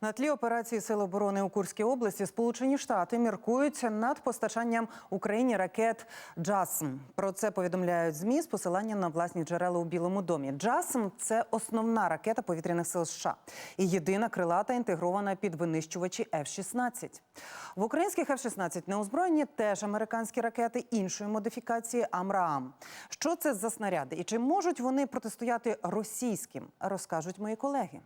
На тлі операції Сил оборони у Курській області Сполучені Штати міркуються над постачанням Україні ракет «Джасм». Про це повідомляють змі з посиланням на власні джерела у Білому домі. «Джасм» – це основна ракета повітряних сил США і єдина крилата інтегрована під винищувачі F-16. В українських F-16 на озброєнні теж американські ракети іншої модифікації «Амраам». Що це за снаряди і чи можуть вони протистояти російським? Розкажуть мої колеги.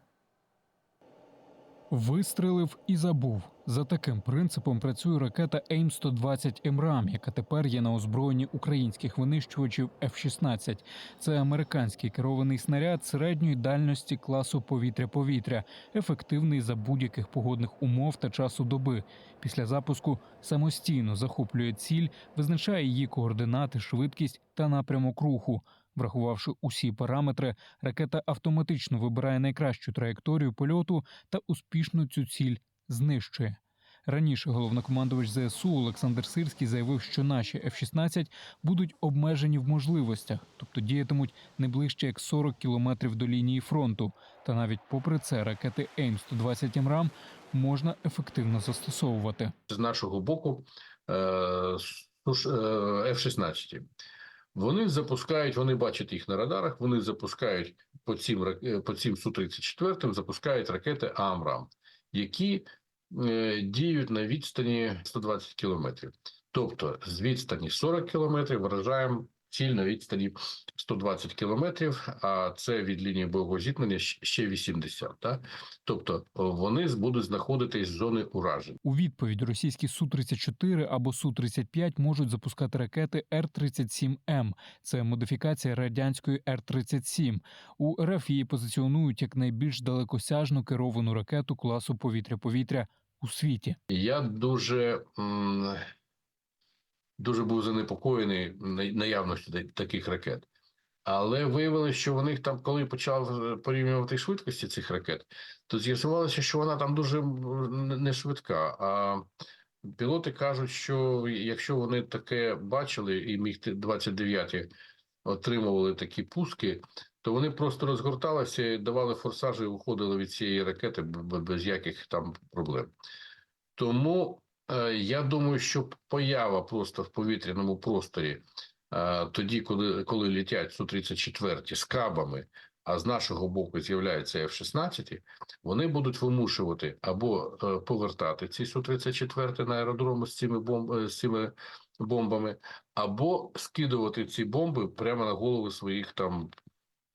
Вистрелив і забув. За таким принципом працює ракета АІМ-120 МРАМ, яка тепер є на озброєнні українських винищувачів F-16. Це американський керований снаряд середньої дальності класу повітря-повітря, ефективний за будь-яких погодних умов та часу доби. Після запуску самостійно захоплює ціль, визначає її координати, швидкість та напрямок руху. Врахувавши усі параметри, ракета автоматично вибирає найкращу траєкторію польоту та успішно цю ціль знищує. Раніше головнокомандувач ЗСУ Олександр Сирський заявив, що наші F-16 будуть обмежені в можливостях, тобто діятимуть не ближче як 40 кілометрів до лінії фронту. Та навіть попри це ракети АІМ-120 МРАМ можна ефективно застосовувати. з нашого боку е, е, F-16. Вони запускають, вони бачать їх на радарах, вони запускають по цим, е, по цим Су-34, запускають ракети АМРАМ, які е, діють на відстані 120 кілометрів. Тобто з відстані 40 кілометрів вражаємо ціль на відстані 120 кілометрів, а це від лінії бойового зіткнення ще 80. Так? Тобто вони з- будуть знаходитись в зоні уражень. У відповідь російські Су-34 або Су-35 можуть запускати ракети Р-37М. Це модифікація радянської Р-37. У РФ її позиціонують як найбільш далекосяжну керовану ракету класу повітря-повітря у світі. Я дуже, м, дуже був занепокоєний на- наявністю таких ракет. Але виявилося, що них там, коли почав е, порівнювати швидкості цих ракет, то з'ясувалося, що вона там дуже не швидка. А пілоти кажуть, що якщо вони таке бачили, і міг 29 отримували такі пуски, то вони просто розгорталися, давали форсажі і уходили від цієї ракети без яких там проблем. Тому я думаю, що поява просто в повітряному просторі е, тоді, коли, коли літять Су-34 з кабами, а з нашого боку з'являються F-16, вони будуть вимушувати або е, повертати ці Су-34 на аеродроми з цими, бомб, е, з цими бомбами, або скидувати ці бомби прямо на голови своїх там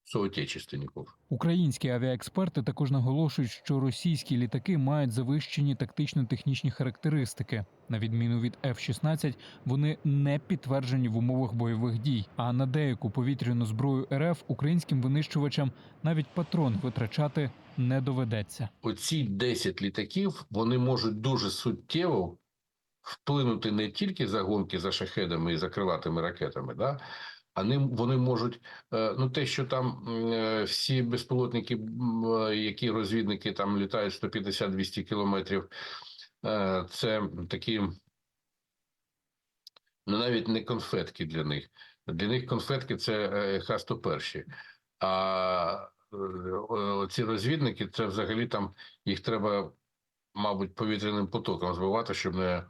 соотечественників. Українські авіаексперти також наголошують, що російські літаки мають завищені тактично-технічні характеристики. На відміну від F-16, вони не підтверджені в умовах бойових дій. А на деяку повітряну зброю РФ українським винищувачам навіть патрон витрачати не доведеться. оці 10 літаків вони можуть дуже суттєво вплинути не тільки за гонки за шахедами і за крилатими ракетами, да, ним вони можуть е, ну те, що там е, всі безпілотники, е, які розвідники там літають 150-200 кілометрів, це такі. Ну, навіть не конфетки для них. Для них конфетки це е, Х-101. А ці розвідники це взагалі там їх треба, мабуть, повітряним потоком збивати, щоб не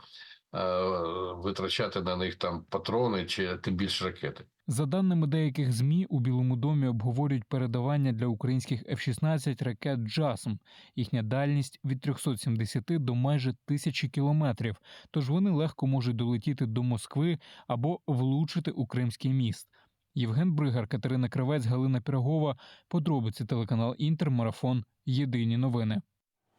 витрачати на них там патрони чи тим більше ракети. За даними деяких змі, у Білому домі обговорюють передавання для українських F-16 ракет «Джасм». Їхня дальність від 370 до майже тисячі кілометрів. Тож вони легко можуть долетіти до Москви або влучити у Кримський міст. Євген Бригар, Катерина Кривець, Галина Пірогова. Подробиці телеканал Інтер. Марафон. Єдині новини.